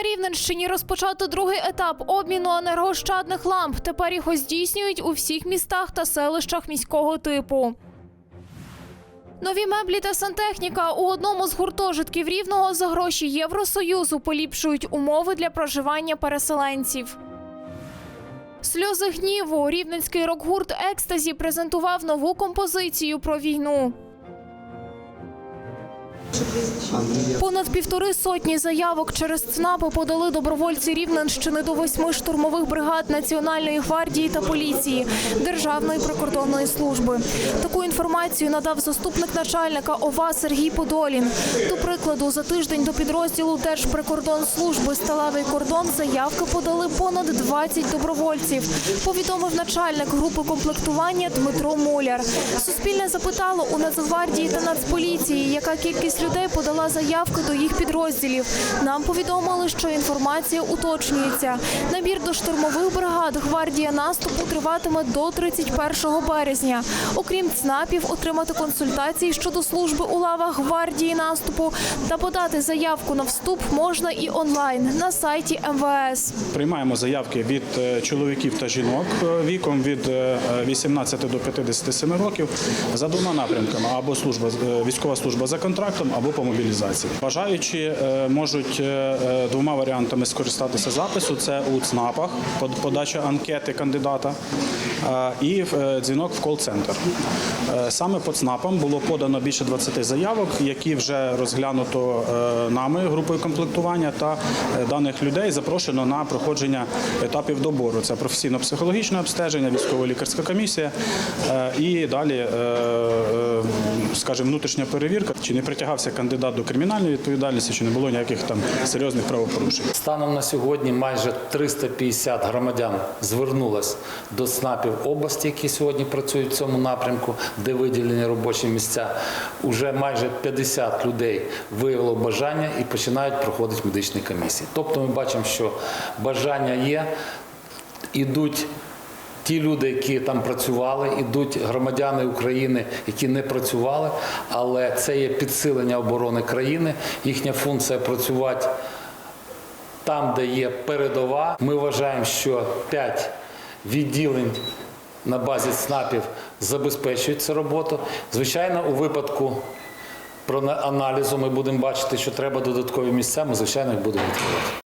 На Рівненщині розпочато другий етап обміну енергоощадних ламп. Тепер його здійснюють у всіх містах та селищах міського типу. Нові меблі та сантехніка у одному з гуртожитків рівного за гроші Євросоюзу поліпшують умови для проживання переселенців. Сльози гніву. Рівненський рок-гурт Екстазі презентував нову композицію про війну. Понад півтори сотні заявок через ЦНАПи подали добровольці Рівненщини до восьми штурмових бригад Національної гвардії та поліції Державної прикордонної служби. Таку інформацію надав заступник начальника ОВА Сергій Подолін. До прикладу, за тиждень до підрозділу Держприкордонслужби Сталевий кордон заявки подали понад 20 добровольців. Повідомив начальник групи комплектування Дмитро Моляр. Суспільне запитало у Нацгвардії та Нацполіції, яка кількість людей подала заявки до їх підрозділів. Нам повідомили, що інформація уточнюється. Набір до штурмових бригад гвардія наступу триватиме до 31 березня. Окрім ЦНАПів, отримати консультації щодо служби у лавах гвардії наступу та подати заявку на вступ можна і онлайн на сайті МВС. Приймаємо заявки від е, чоловіків та жінок е, віком від е, 18 до 57 років за двома напрямками: або служба е, військова служба за контрактом, або по мобілізації. Бажаючі е, можуть е, е, двома варіантами скористатися запису: це у ЦНАПах, подача анкети кандидата і дзвінок в кол-центр. Саме по ЦНАПам було подано більше 20 заявок, які вже розглянуто нами групою комплектування та даних людей запрошено на проходження етапів добору. Це професійно-психологічне обстеження, військово-лікарська комісія і далі, скажімо, внутрішня перевірка, чи не притягався кандидат до кримінальної відповідальності, чи не було ніяких там серйозних правопорушень. Станом на сьогодні майже 350 громадян звернулось до СНАПів області, які сьогодні працюють в цьому напрямку, де виділені робочі місця. Уже майже 50 людей виявило бажання і починають проходити медичні комісії. Тобто ми бачимо, що бажання є, ідуть. Ті люди, які там працювали, ідуть громадяни України, які не працювали, але це є підсилення оборони країни. Їхня функція працювати там, де є передова. Ми вважаємо, що 5 відділень на базі ЦНАПів забезпечують цю роботу. Звичайно, у випадку проаналізу ми будемо бачити, що треба додаткові місця, ми, звичайно, їх будемо відкривати.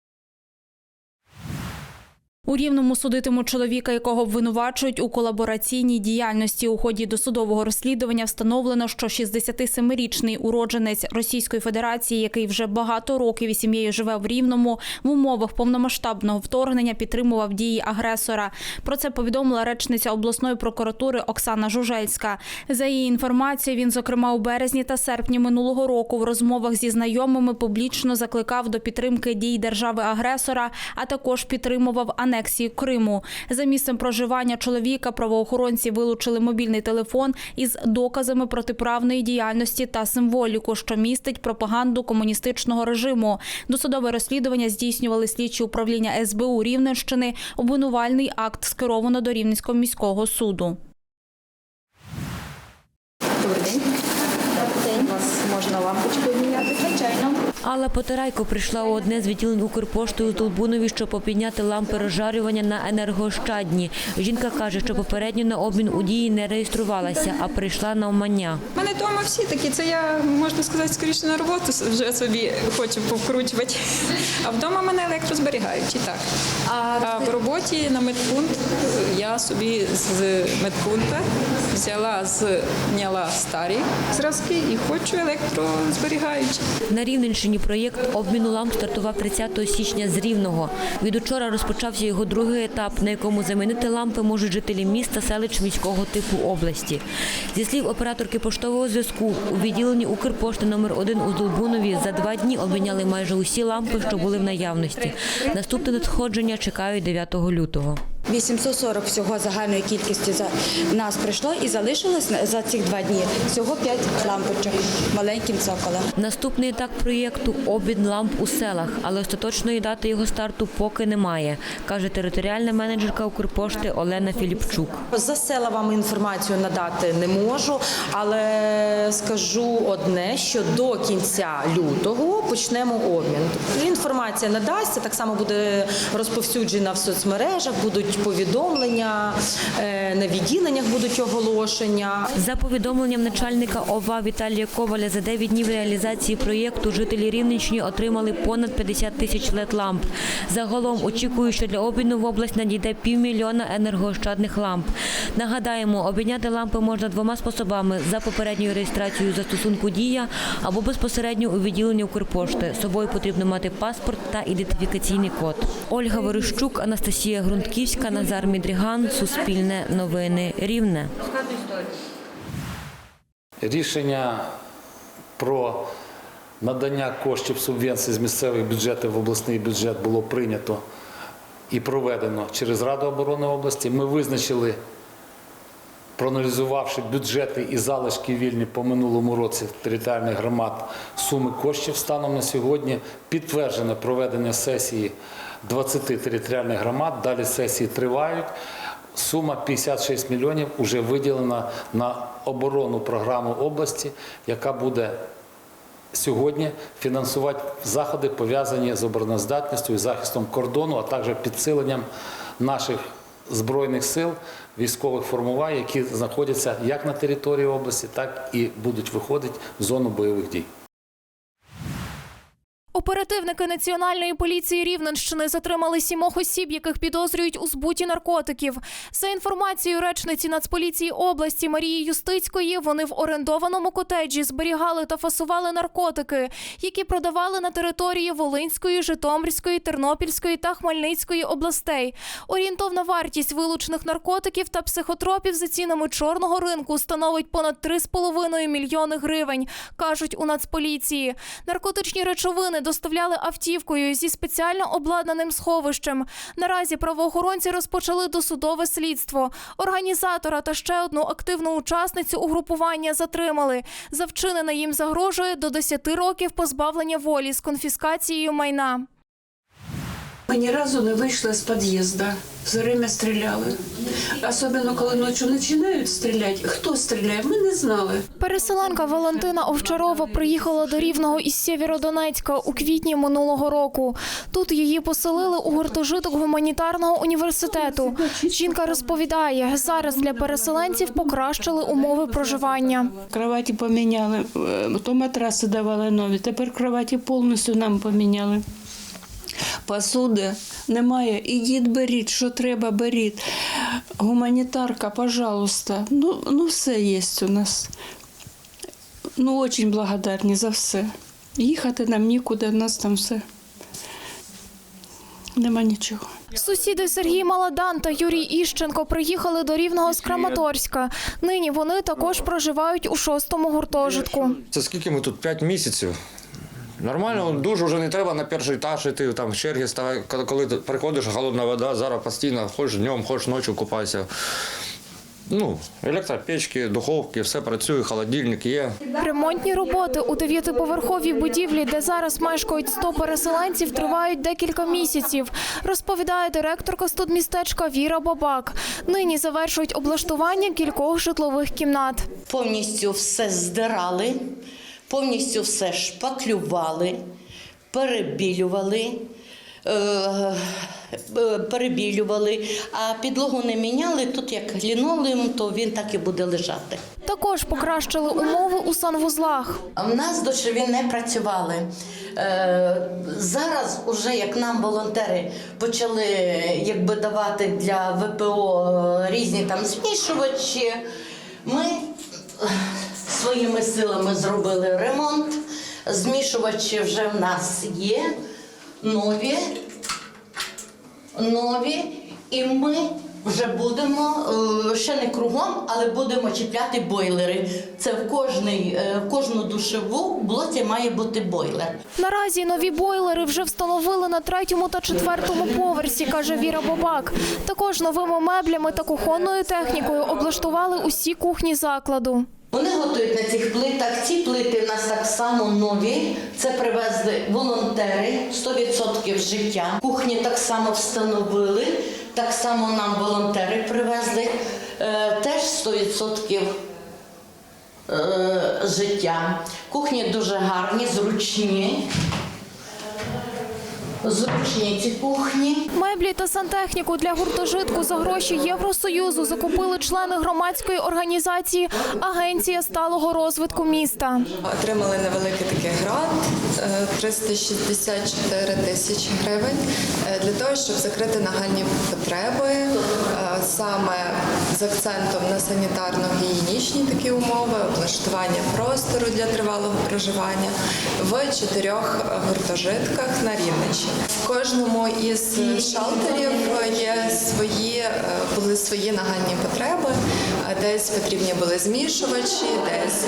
У рівному судитимуть чоловіка, якого обвинувачують у колабораційній діяльності. У ході досудового розслідування встановлено, що 67-річний уродженець Російської Федерації, який вже багато років із сім'єю живе в Рівному, в умовах повномасштабного вторгнення підтримував дії агресора. Про це повідомила речниця обласної прокуратури Оксана Жужельська. За її інформацією, він, зокрема, у березні та серпні минулого року в розмовах зі знайомими публічно закликав до підтримки дій держави-агресора, а також підтримував анексію Криму. За місцем проживання чоловіка правоохоронці вилучили мобільний телефон із доказами протиправної діяльності та символіку, що містить пропаганду комуністичного режиму. Досудове розслідування здійснювали слідчі управління СБУ Рівненщини. Обвинувальний акт скеровано до Рівненського міського суду. Добрий день. Добрий день. У вас можна лампочку обміняти? Звичайно. Алла Потирайко прийшла у одне з відділень Укрпошти у Толбунові, щоб попідняти лампи розжарювання на енергоощадні. Жінка каже, що попередньо на обмін у дії не реєструвалася, а прийшла на умання. У мене вдома всі такі, це я, можна сказати, скоріше на роботу вже собі хочу повкручувати. А вдома мене електрозберігають і так. А в роботі на медпункт я собі з медпункта взяла, зняла старі зразки і хочу електрозберігаючі. На Рівненщині проєкт обміну ламп стартував 30 січня з Рівного. Від учора розпочався його другий етап, на якому замінити лампи можуть жителі міста, селищ міського типу області. Зі слів операторки поштового зв'язку, у відділенні Укрпошти номер 1 у Долбунові за два дні обміняли майже усі лампи, що були в наявності. Наступне надходження чекають 9 лютого. 840 всього загальної кількості за нас прийшло і залишилось на- за ці два дні всього 5 лампочок маленьким цоколем. Наступний етап проєкту обмін ламп у селах, але остаточної дати його старту поки немає, каже територіальна менеджерка Укрпошти Олена Філіпчук. За села вам інформацію надати не можу, але скажу одне, що до кінця лютого почнемо обмін. Інформація надасться, так само буде розповсюджена в соцмережах, будуть повідомлення, е, на відділеннях будуть оголошення. За повідомленням начальника ОВА Віталія Коваля, за 9 днів реалізації проєкту жителі Рівненщини отримали понад 50 тисяч LED-ламп. Загалом очікую, що для обміну в область надійде півмільйона енергоощадних ламп. Нагадаємо, обміняти лампи можна двома способами – за попередньою реєстрацією застосунку «Дія» або безпосередньо у відділенні Укрпошти. З собою потрібно мати паспорт та ідентифікаційний код. Ольга Верещук, Анастасія Грунтківська, Назар Мідріган, Суспільне новини, Рівне. Рішення про надання коштів субвенцій з місцевих бюджетів в обласний бюджет було прийнято і проведено через Раду оборони області. Ми визначили, проаналізувавши бюджети і залишки вільні по минулому році територіальних громад суми коштів станом на сьогодні. Підтверджено проведення сесії 20 територіальних громад. Далі сесії тривають. Сума 56 мільйонів вже виділена на оборонну програму області, яка буде сьогодні фінансувати заходи, пов'язані з обороноздатністю і захистом кордону, а також підсиленням наших збройних сил, військових формувань, які знаходяться як на території області, так і будуть виходити в зону бойових дій. Оперативники Національної поліції Рівненщини затримали сімох осіб, яких підозрюють у збуті наркотиків. За інформацією речниці Нацполіції області Марії Юстицької, вони в орендованому котеджі зберігали та фасували наркотики, які продавали на території Волинської, Житомирської, Тернопільської та Хмельницької областей. Орієнтовна вартість вилучених наркотиків та психотропів за цінами чорного ринку становить понад 3,5 мільйони гривень, кажуть у Нацполіції. Наркотичні речовини доставляли автівкою зі спеціально обладнаним сховищем. Наразі правоохоронці розпочали досудове слідство. Організатора та ще одну активну учасницю угрупування затримали. За вчинене їм загрожує до 10 років позбавлення волі з конфіскацією майна. Мы ни разу не вышли с подъезда. Все время стреляли. Особенно, коли ночью начинают стрелять. Хто стріляє, ми не знали. Переселенка Валентина Овчарова приїхала до Рівного із Сєвєродонецька у квітні минулого року. Тут її поселили у гуртожиток гуманітарного університету. Жінка розповідає, зараз для переселенців покращили умови проживання. Кроваті поміняли, е, то матраси давали нові. Тепер кроваті повністю нам поміняли. Посуди немає. Ідіть беріть, що треба, беріть. Гуманітарка, пожалуйста. Ну, ну все є у нас. Ну, дуже благодарні за все. Їхати нам нікуди, у нас там все. Нема нічого. Сусіди Сергій Маладан та Юрій Іщенко приїхали до Рівного з Краматорська. Нині вони також проживають у шостому гуртожитку. Це скільки ми тут? П'ять місяців. Нормально, дуже вже не треба на перший етаж іти, там в черги ставай, коли, коли ти приходиш, холодна вода, зараз постійно, хоч днем, хоч ночі купайся. Ну, електропечки, духовки, все працює, холодильник є. Ремонтні роботи у дев'ятиповерховій будівлі, де зараз мешкають 100 переселенців, тривають декілька місяців, розповідає директорка студмістечка Віра Бабак. Нині завершують облаштування кількох житлових кімнат. повністю все здирали, повністю все шпаклювали, перебілювали. е, е, Перебілювали, а підлогу не міняли. Тут як лінолеум, то він так і буде лежати. Також покращили умови у санвузлах. В нас дочові не працювали. Е, зараз, уже як нам волонтери почали якби давати для ВПО різні там змішувачі, ми своїми силами зробили ремонт. Змішувачі вже в нас є нові, нові, і ми вже будемо е, ще не кругом, але будемо чіпляти бойлери. Це в кожний, е, в кожну душеву блоці має бути бойлер. Наразі нові бойлери вже встановили на третьому та четвертому поверсі, каже Віра Бобак. Також новими меблями та кухонною технікою облаштували усі кухні закладу. Вони готують на цих плитах. Ці плити в нас так само нові. Це привезли волонтери, 100% життя. Кухні так само встановили, так само нам волонтери привезли, е, теж 100% е, життя. Кухні дуже гарні, зручні. Зручні ці кухні. Меблі та сантехніку для гуртожитку за гроші Євросоюзу закупили члени громадської організації Агенція сталого розвитку міста. Отримали невеликий такий грант е, 364 тисячі гривень е, для того, щоб закрити нагальні потреби, е, саме з акцентом на санітарно-гігієнічні такі умови, облаштування простору для тривалого проживання в чотирьох гуртожитках на Рівненщині. Кожному із шалтерів є свої е, були свої нагальні потреби. Десь потрібні були змішувачі, десь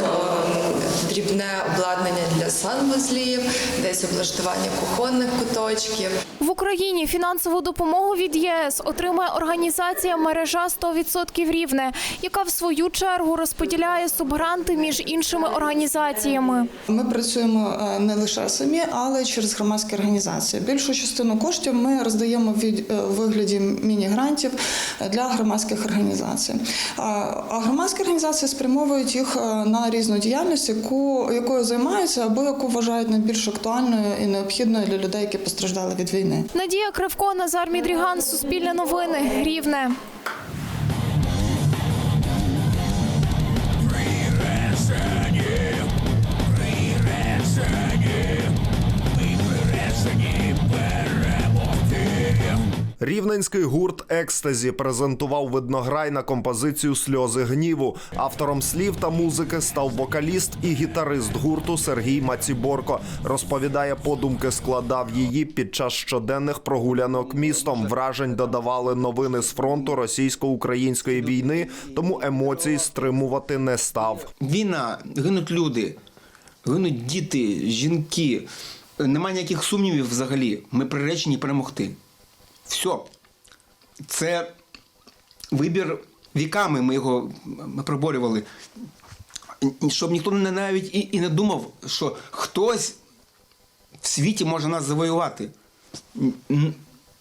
дрібне обладнання для санвузлів, десь облаштування кухонних куточків. В Україні фінансову допомогу від ЄС отримає організація мережа 100% рівне, яка в свою чергу розподіляє субгранти між іншими організаціями. Ми працюємо е, не лише самі, але через громадські організації. Більшу частину коштів ми роздаємо від е, вигляді міні-грантів для громадських організацій. А громадські організації спрямовують їх е, на різну діяльність, яку якою займаються або яку вважають найбільш актуальною і необхідною для людей, які постраждали від війни. Надія Кривко, Назар Мідріган, Суспільне новини, Рівне. Рівненський гурт Екстазі презентував виднограй на композицію Сльози гніву. Автором слів та музики став вокаліст і гітарист гурту Сергій Маціборко. Розповідає, подумки складав її під час щоденних прогулянок містом. Вражень додавали новини з фронту російсько-української війни, тому емоцій стримувати не став. Війна, гинуть люди, гинуть діти, жінки. Немає ніяких сумнівів взагалі. Ми приречені перемогти. Все. Це вибір віками. Ми його проборювали. Щоб ніхто не навіть і, і не думав, що хтось в світі може нас завоювати.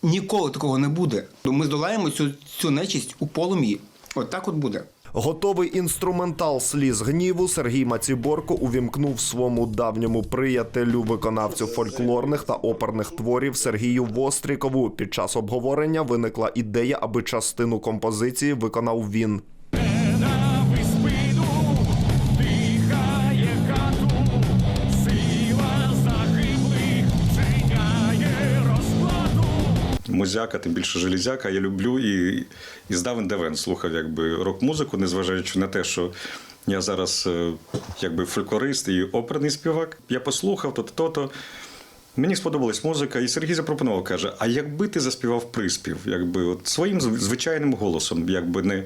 Ніколи такого не буде. Ми здолаємо цю, цю нечисть у полум'ї. От так от буде. Готовий інструментал сліз гніву Сергій Маціборко увімкнув своєму давньому приятелю, виконавцю фольклорних та оперних творів Сергію Вострікову. Під час обговорення виникла ідея, аби частину композиції виконав він. Музяка, тим більше железяка, я люблю і, і здавен давен слухав якби рок-музику, незважаючи на те, що я зараз е, якби фольклорист і оперний співак. Я послухав то-то, то-то. Мені сподобалась музика, і Сергій запропонував, каже: а якби ти заспівав приспів, якби от своїм звичайним голосом, якби не,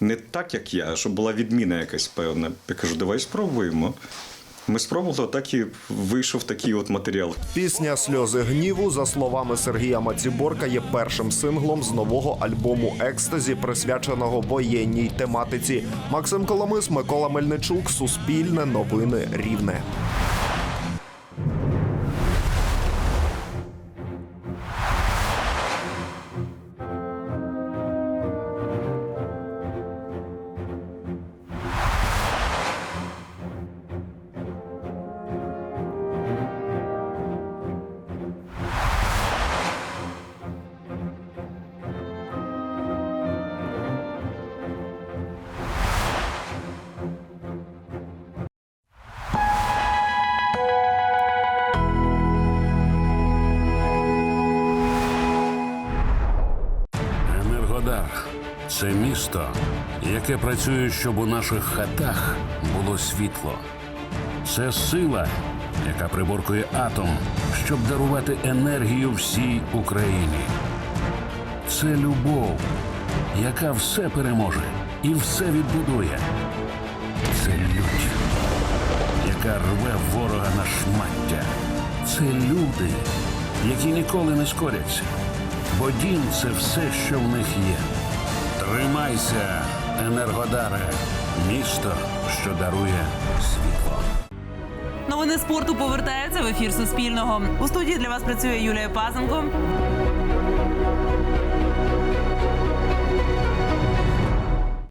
не так, як я, щоб була відміна якась певна. Я кажу, давай спробуємо. Ми спробували, так і вийшов такий от матеріал. Пісня Сльози гніву, за словами Сергія Маціборка, є першим синглом з нового альбому Екстазі, присвяченого воєнній тематиці. Максим Коломис, Микола Мельничук, Суспільне, Новини Рівне. Це місто, яке працює, щоб у наших хатах було світло. Це сила, яка приборкує атом, щоб дарувати енергію всій Україні. Це любов, яка все переможе і все відбудує. Це лють, яка рве ворога на шмаття. Це люди, які ніколи не скоряться. Бо дім це все, що в них є. Тримайся, Енергодаре, місто, що дарує світло. Новини спорту повертаються в ефір Суспільного. У студії для вас працює Юлія Пазенко.